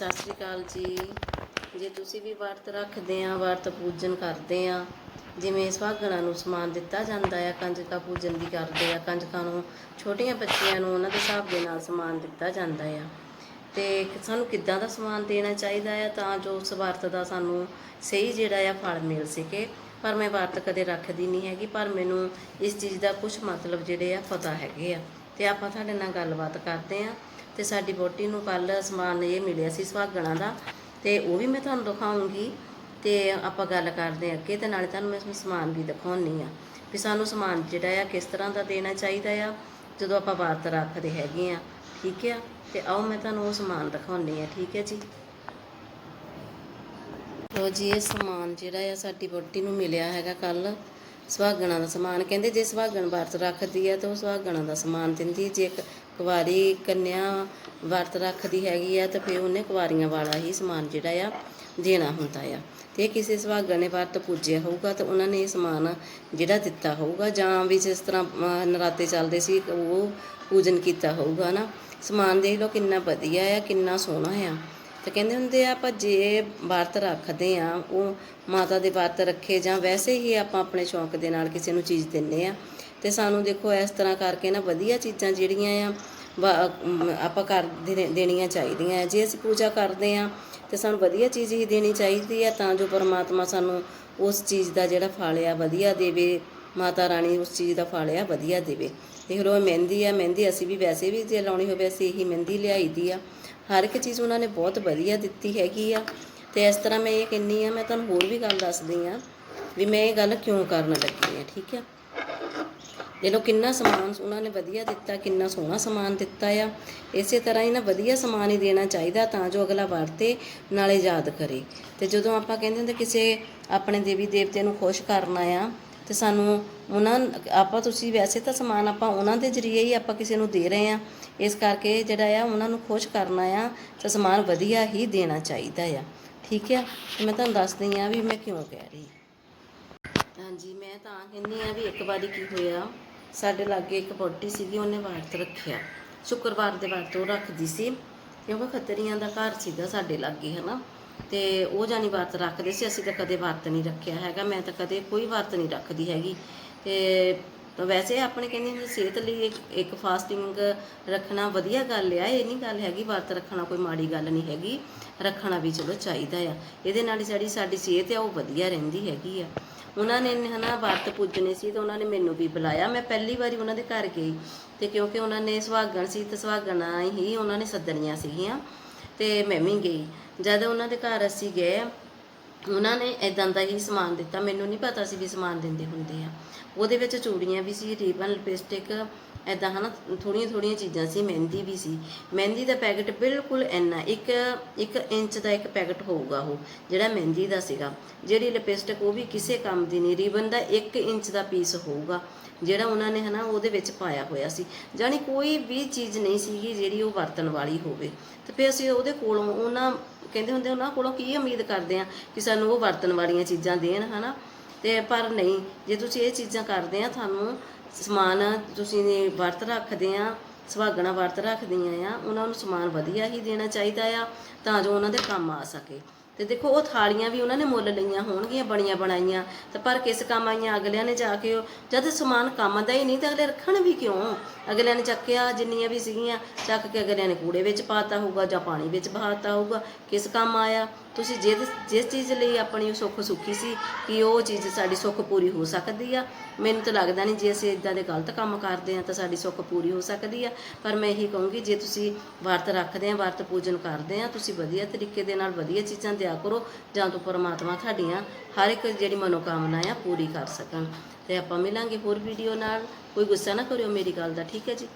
ਸਤਿ ਸ਼੍ਰੀ ਅਕਾਲ ਜੀ। ਜੇ ਤੁਸੀਂ ਵੀ ਵਰਤ ਰੱਖਦੇ ਆ, ਵਰਤ ਪੂਜਨ ਕਰਦੇ ਆ, ਜਿਵੇਂ ਸੁਹਾਗਣਾਂ ਨੂੰ ਸਮਾਨ ਦਿੱਤਾ ਜਾਂਦਾ ਆ, ਕੰਜਕਾਂ ਪੂਜਨ ਵੀ ਕਰਦੇ ਆ, ਕੰਜਕਾਂ ਨੂੰ, ਛੋਟੀਆਂ ਬੱਚੀਆਂ ਨੂੰ ਉਹਨਾਂ ਦੇ ਹਿਸਾਬ ਦੇ ਨਾਲ ਸਮਾਨ ਦਿੱਤਾ ਜਾਂਦਾ ਆ। ਤੇ ਸਾਨੂੰ ਕਿੱਦਾਂ ਦਾ ਸਮਾਨ ਦੇਣਾ ਚਾਹੀਦਾ ਆ? ਤਾਂ ਜੋ ਉਸ ਵਰਤ ਦਾ ਸਾਨੂੰ ਸਹੀ ਜਿਹੜਾ ਆ, ਫਲ ਮਿਲ ਸਕੇ। ਪਰ ਮੈਂ ਵਰਤ ਕਦੇ ਰੱਖਦੀ ਨਹੀਂ ਹੈਗੀ, ਪਰ ਮੈਨੂੰ ਇਸ ਚੀਜ਼ ਦਾ ਕੁਝ ਮਤਲਬ ਜਿਹੜੇ ਆ, ਪਤਾ ਹੈਗੇ ਆ। ਤੇ ਆਪਾਂ ਤੁਹਾਡੇ ਨਾਲ ਗੱਲਬਾਤ ਕਰਦੇ ਆ। ਤੇ ਸਾਡੀ ਬੋਟੀ ਨੂੰ ਕੱਲ ਸਮਾਨ ਇਹ ਮਿਲਿਆ ਸੀ ਸੁਹਾਗਣਾ ਦਾ, ਤੇ ਉਹ ਵੀ ਮੈਂ ਤੁਹਾਨੂੰ ਦਿਖਾਉਂਗੀ, ਤੇ ਆਪਾਂ ਗੱਲ ਕਰਦੇ ਹਾਂ ਅੱਗੇ ਤੇ ਨਾਲੇ ਤੁਹਾਨੂੰ ਮੈਂ ਸਮਾਨ ਵੀ ਦਿਖਾਉਣੀ ਆ ਵੀ ਸਾਨੂੰ ਸਮਾਨ ਜਿਹੜਾ ਆ ਕਿਸ ਤਰ੍ਹਾਂ ਦਾ ਦੇਣਾ ਚਾਹੀਦਾ ਆ, ਜਦੋਂ ਆਪਾਂ ਵਰਤ ਰੱਖਦੇ ਹੈਗੇ ਆ, ਠੀਕ ਆ? ਤੇ ਆਓ ਮੈਂ ਤੁਹਾਨੂੰ ਉਹ ਸਮਾਨ ਦਿਖਾਉਣੀ ਆ ਠੀਕ ਹੈ ਜੀ? ਲੋ ਜੀ, ਇਹ ਸਮਾਨ ਜਿਹੜਾ ਆ ਸਾਡੀ ਬੋਟੀ ਨੂੰ ਮਿਲਿਆ ਹੈਗਾ ਕੱਲ ਸੁਹਾਗਣਾ ਦਾ ਸਮਾਨ। ਕਹਿੰਦੇ ਜੇ ਸੁਹਾਗਣ ਵਰਤ ਰੱਖਦੀ ਆ ਤਾਂ ਉਹ ਸੁਹਾਗਣਾ ਦਾ ਸਮਾਨ ਦਿੰਦੀ ਜੇ ਇੱਕ ਕੁਵਾਰੀ ਕੰਨਿਆ ਵਰਤ ਰੱਖਦੀ ਹੈਗੀ ਆ ਤਾਂ ਫਿਰ ਉਹਨੇ ਕੁਵਾਰੀਆਂ ਵਾਲਾ ਹੀ ਸਮਾਨ ਜਿਹੜਾ ਆ ਦੇਣਾ ਹੁੰਦਾ ਆ। ਤੇ ਕਿਸੇ ਸੁਹਾਗਣ ਨੇ ਵਰਤ ਪੂਜਿਆ ਹੋਊਗਾ ਤਾਂ ਉਹਨਾਂ ਨੇ ਇਹ ਸਮਾਨ ਜਿਹੜਾ ਦਿੱਤਾ ਹੋਊਗਾ ਜਾਂ ਵੀ ਜਿਸ ਤਰ੍ਹਾਂ ਨਰਾਤੇ ਚੱਲਦੇ ਸੀ ਉਹ ਪੂਜਨ ਕੀਤਾ ਹੋਊਗਾ ਨਾ। ਸਮਾਨ ਦੇਖ ਲਓ ਕਿੰਨਾ ਵਧੀਆ ਆ, ਕਿੰਨਾ ਸੋਹਣਾ ਆ। ਤੇ ਕਹਿੰਦੇ ਹੁੰਦੇ ਆ, ਆਪਾਂ ਜੇ ਵਰਤ ਰੱਖਦੇ ਆ, ਉਹ ਮਾਤਾ ਦੇ ਵਰਤ ਰੱਖੇ ਜਾਂ ਵੈਸੇ ਹੀ ਆਪਾਂ ਆਪਣੇ ਸ਼ੌਂਕ ਦੇ ਨਾਲ ਕਿਸੇ ਨੂੰ ਚੀਜ਼ ਦਿੰਨੇ ਆ। ਤੇ ਸਾਨੂੰ ਦੇਖੋ ਇਸ ਤਰ੍ਹਾਂ ਕਰਕੇ ਨਾ ਵਧੀਆ ਚੀਜ਼ਾਂ ਜਿਹੜੀਆਂ ਆ, ਵਾ- ਆਪਾਂ ਕਰ ਦੇ- ਦੇਣੀਆਂ ਚਾਹੀਦੀਆਂ ਜੇ ਅਸੀਂ ਪੂਜਾ ਕਰਦੇ ਆ, ਤੇ ਸਾਨੂੰ ਵਧੀਆ ਚੀਜ਼ ਹੀ ਦੇਣੀ ਚਾਹੀਦੀ ਆ, ਤਾਂ ਜੋ ਪਰਮਾਤਮਾ ਸਾਨੂੰ ਉਸ ਚੀਜ਼ ਦਾ ਜਿਹੜਾ ਫਲ ਆ ਵਧੀਆ ਦੇਵੇ, ਮਾਤਾ ਰਾਣੀ ਉਸ ਚੀਜ਼ ਦਾ ਫਲ ਆ ਵਧੀਆ ਦੇਵੇ। ਦੇਖ ਲਓ ਮਹਿੰਦੀ ਆ, ਮਹਿੰਦੀ ਅਸੀਂ ਵੀ ਵੈਸੇ ਵੀ ਜੇ ਲਾਉਣੀ ਹੋਵੇ, ਅਸੀਂ ਇਹੀ ਮਹਿੰਦੀ ਲਿਆਈ ਦੀ ਆ। ਹਰ ਇੱਕ ਚੀਜ਼ ਉਹਨਾਂ ਨੇ ਬਹੁਤ ਵਧੀਆ ਦਿੱਤੀ ਹੈਗੀ ਆ। ਤੇ ਇਸ ਤਰ੍ਹਾਂ ਮੈਂ ਇਹ ਕਹਿੰਨੀ ਆ, ਮੈਂ ਤੁਹਾਨੂੰ ਹੋਰ ਵੀ ਗੱਲ ਦੱਸਦੀ ਆ ਵੀ ਮੈਂ ਇਹ ਗੱਲ ਕਿਉਂ ਕਰਨ ਲੱਗੀ ਆ, ਠੀਕ ਆ? ਦੇ ਲੋ ਕਿੰਨਾ ਸਮਾਨ ਉਹਨਾਂ ਨੇ ਵਧੀਆ ਦਿੱਤਾ, ਕਿੰਨਾ ਸੋਹਣਾ ਸਮਾਨ ਦਿੱਤਾ ਆ। ਇਸੇ ਤਰ੍ਹਾਂ ਹੀ ਨਾ ਵਧੀਆ ਸਮਾਨ ਹੀ ਦੇਣਾ ਚਾਹੀਦਾ ਤਾਂ ਜੋ ਅਗਲਾ ਵਰਤੇ, ਨਾਲੇ ਯਾਦ ਕਰੇ। ਤੇ ਜਦੋਂ ਆਪਾਂ ਕਹਿੰਦੇ ਹੁੰਦੇ ਕਿਸੇ ਆਪਣੇ ਦੇਵੀ ਦੇਵਤੇ ਨੂੰ ਖੁਸ਼ ਕਰਨਾ ਆ, ਤੇ ਸਾਨੂੰ ਉਹਨਾਂ ਆਪਾਂ ਤੁਸੀਂ ਵੈਸੇ ਤਾਂ ਸਮਾਨ ਆਪਾਂ ਉਹਨਾਂ ਦੇ ਜ਼ਰੀਏ ਹੀ ਆਪਾਂ ਕਿਸੇ ਨੂੰ ਦੇ ਰਹੇ ਆ। ਇਸ ਕਰਕੇ ਜਿਹੜਾ ਆ ਉਹਨਾਂ ਨੂੰ ਖੁਸ਼ ਕਰਨਾ ਆ, ਤਾਂ ਸਮਾਨ ਵਧੀਆ ਹੀ ਦੇਣਾ ਚਾਹੀਦਾ ਆ। ਠੀਕ ਆ? ਮੈਂ ਤੁਹਾਨੂੰ ਦੱਸਦੀ ਆ ਵੀ ਮੈਂ ਕਿਉਂ ਕਹਿ ਰਹੀ। ਹਾਂਜੀ, ਮੈਂ ਤਾਂ ਕਹਿੰਦੀ ਆ ਵੀ ਇੱਕ ਵਾਰੀ ਕੀ ਹੋਇਆ ਸਾਡੇ ਲਾਗੇ ਇੱਕ ਬੋਟੀ ਸੀਗੀ, ਉਹਨੇ ਵਰਤ ਰੱਖਿਆ। ਸ਼ੁੱਕਰਵਾਰ ਦੇ ਵਰਤ ਉਹ ਰੱਖਦੀ ਸੀ। ਕਿਉਂਕਿ ਖੱਤਰੀਆਂ ਦਾ ਘਰ ਸੀਗਾ ਸਾਡੇ ਲਾਗੇ, ਹਨਾ? ਤੇ ਉਹ ਜਾਨੀ ਵਰਤ ਰੱਖਦੇ ਸੀ, ਅਸੀਂ ਤਾਂ ਕਦੇ ਵਰਤ ਨਹੀਂ ਰੱਖਿਆ ਹੈਗਾ। ਮੈਂ ਤਾਂ ਕਦੇ ਕੋਈ ਵਰਤ ਨਹੀਂ ਰੱਖਦੀ ਹੈਗੀ। ਤੇ ਵੈਸੇ ਆਪਣੇ ਕਹਿੰਦੇ ਸਿਹਤ ਲਈ ਇੱਕ ਫਾਸਟਿੰਗ ਰੱਖਣਾ ਵਧੀਆ ਗੱਲ ਆ। ਇਹ ਨਹੀਂ ਗੱਲ ਹੈਗੀ ਵਰਤ ਰੱਖਣਾ ਕੋਈ ਮਾੜੀ ਗੱਲ ਨਹੀਂ ਹੈਗੀ। ਰੱਖਣਾ ਵੀ ਚਲੋ ਚਾਹੀਦਾ ਆ। ਇਹਦੇ ਨਾਲ ਹੀ ਜਿਹੜੀ ਸਾਡੀ ਸਿਹਤ ਆ, ਉਹ ਵਧੀਆ ਰਹਿੰਦੀ ਹੈਗੀ ਆ। ਉਹਨਾਂ ਨੇ ਹਨਾ ਵਰਤ ਪੂਜਣੇ ਸੀ ਤੇ ਉਹਨਾਂ ਨੇ ਮੈਨੂੰ ਵੀ ਬੁਲਾਇਆ। ਮੈਂ ਪਹਿਲੀ ਵਾਰੀ ਉਹਨਾਂ ਦੇ ਘਰ ਗਈ ਤੇ ਕਿਉਂਕਿ ਉਹਨਾਂ ਨੇ ਸੁਹਾਗਣ ਸੀ ਤੇ ਸੁਹਾਗਣਾ ਹੀ ਉਹਨਾਂ ਨੇ ਸੱਦਣੀਆਂ ਸੀਗੀਆਂ ਤੇ ਮੈਂ ਵੀ ਗਈ। ਜਦ ਉਹਨਾਂ ਦੇ ਘਰ ਅਸੀਂ ਗਏ, ਉਹਨਾਂ ਨੇ ਇਦਾਂ ਦਾ ਹੀ ਸਮਾਨ ਦਿੱਤਾ। ਮੈਨੂੰ ਨਹੀਂ ਪਤਾ ਸੀ ਵੀ ਸਮਾਨ ਦਿੰਦੇ ਹੁੰਦੇ ਆ। ਉਹਦੇ ਵਿੱਚ ਚੂੜੀਆਂ ਵੀ ਸੀ, ਰੀਬਨ, ਲਿਪਸਟਿਕ ਐਦਾਂ ਹਨਾ ਥੋੜੀਆਂ ਥੋੜੀਆਂ ਚੀਜ਼ਾਂ ਸੀ, ਮਹਿੰਦੀ ਵੀ ਸੀ। ਮਹਿੰਦੀ ਦਾ ਪੈਕਟ ਬਿਲਕੁਲ ਇੰਨਾ, ਇੱਕ ਇੱਕ ਇੰਚ ਦਾ ਇੱਕ ਪੈਕਟ ਹੋਊਗਾ ਉਹ, ਜਿਹੜਾ ਮਹਿੰਦੀ ਦਾ ਸੀਗਾ। ਜਿਹੜੀ ਲਿਪਸਟਿਕ ਉਹ ਵੀ ਕਿਸੇ ਕੰਮ ਦੀ ਨਹੀਂ, ਰੀਬਨ ਦਾ 1 ਇੰਚ ਦਾ ਪੀਸ ਹੋਊਗਾ, ਜਿਹੜਾ ਉਹਨਾਂ ਨੇ ਹਨਾ ਉਹਦੇ ਵਿੱਚ ਪਾਇਆ ਹੋਇਆ ਸੀ। ਜਾਨੀ ਕੋਈ ਵੀ ਚੀਜ਼ ਨਹੀਂ ਸੀਗੀ ਜਿਹੜੀ ਉਹ ਵਰਤਣ ਵਾਲੀ ਹੋਵੇ। ਤੇ ਫਿਰ ਅਸੀਂ ਉਹਦੇ ਕੋਲੋਂ ਉਹਨਾਂ, ਕਹਿੰਦੇ ਹੁੰਦੇ ਉਹਨਾਂ ਕੋਲੋਂ ਕੀ ਉਮੀਦ ਕਰਦੇ ਆ ਕਿ ਸਾਨੂੰ ਉਹ ਵਰਤਣ ਵਾਲੀਆਂ ਚੀਜ਼ਾਂ ਦੇਣ ਹਨਾ? ਤੇ ਪਰ ਨਹੀਂ, ਜੇ ਤੁਸੀਂ ਇਹ ਚੀਜ਼ਾਂ ਕਰਦੇ ਆ ਤੁਹਾਨੂੰ ਸਮਾਨ ਤੁਸੀਂ ਨੇ ਵਰਤ ਰੱਖਦੇ ਆ, ਸੁਹਾਗਣਾ ਵਰਤ ਰੱਖਦੀਆਂ ਆ, ਉਹਨਾਂ ਨੂੰ ਸਮਾਨ ਵਧੀਆ ਹੀ ਦੇਣਾ ਚਾਹੀਦਾ ਆ, ਤਾਂ ਜੋ ਉਹਨਾਂ ਦੇ ਕੰਮ ਆ ਸਕੇ। ਤੇ ਦੇਖੋ, ਉਹ ਥਾਲੀਆਂ ਵੀ ਉਹਨਾਂ ਨੇ ਮੁੱਲ ਲਈਆਂ ਹੋਣਗੀਆਂ, ਬਣੀਆਂ ਬਣਾਈਆਂ, ਤੇ ਪਰ ਕਿਸ ਕੰਮ ਆਈਆਂ, ਅਗਲਿਆਂ ਨੇ ਜਾ ਕੇ ਉਹ, ਜਦ ਸਮਾਨ ਕੰਮ ਦਾ ਹੀ ਨਹੀਂ, ਤਾਂ ਅਗਲੇ ਰੱਖਣ ਵੀ ਕਿਉਂ? ਅਗਲਿਆਂ ਨੇ ਚੱਕਿਆ ਜਿੰਨੀਆਂ ਵੀ ਸੀਗੀਆਂ, ਚੱਕ ਕੇ ਅਗਲਿਆਂ ਨੇ ਕੂੜੇ ਵਿੱਚ ਪਾਤਾ ਹੋਊਗਾ ਜਾਂ ਪਾਣੀ ਵਿੱਚ ਬਹਾਤਾ ਹੋਊਗਾ, ਕਿਸ ਕੰਮ ਆਇਆ? ਤੁਸੀਂ ਜਿਸ ਜਿਸ ਚੀਜ਼ ਲਈ ਆਪਣੀ ਸੁੱਖ ਸੁੱਖੀ ਸੀ ਕਿ ਉਹ ਚੀਜ਼ ਸਾਡੀ ਸੁੱਖ ਪੂਰੀ ਹੋ ਸਕਦੀ ਆ, ਮੈਨੂੰ ਤਾਂ ਲੱਗਦਾ ਨਹੀਂ ਜੇ ਅਸੀਂ ਇਦਾਂ ਦੇ ਗਲਤ ਕੰਮ ਕਰਦੇ ਆ ਤਾਂ ਸਾਡੀ ਸੁੱਖ ਪੂਰੀ ਹੋ ਸਕਦੀ ਆ। ਪਰ ਮੈਂ ਇਹੀ ਕਹੂੰਗੀ, ਜੇ ਤੁਸੀਂ ਵਰਤ ਰੱਖਦੇ ਆ, ਵਰਤ ਪੂਜਨ ਕਰਦੇ ਆ, ਤੁਸੀਂ ਵਧੀਆ ਤਰੀਕੇ ਦੇ ਨਾਲ ਵਧੀਆ ਚੀਜ਼ਾਂ ਦਿਆ ਕਰੋ, ਜਾਂ ਤੋਂ ਪਰਮਾਤਮਾ ਤੁਹਾਡੀਆਂ ਹਰ ਇੱਕ ਜਿਹੜੀ ਮਨੋਕਾਮਨਾ ਆ ਪੂਰੀ ਕਰ ਸਕਣ। ਤੇ ਆਪਾਂ ਮਿਲਾਂਗੇ ਹੋਰ ਵੀਡੀਓ ਨਾਲ। ਕੋਈ ਗੁੱਸਾ ਨਾ ਕਰਿਓ, ਮੇਰੀ ਗੱਲ ਦਾ, ਠੀਕ ਹੈ ਜੀ?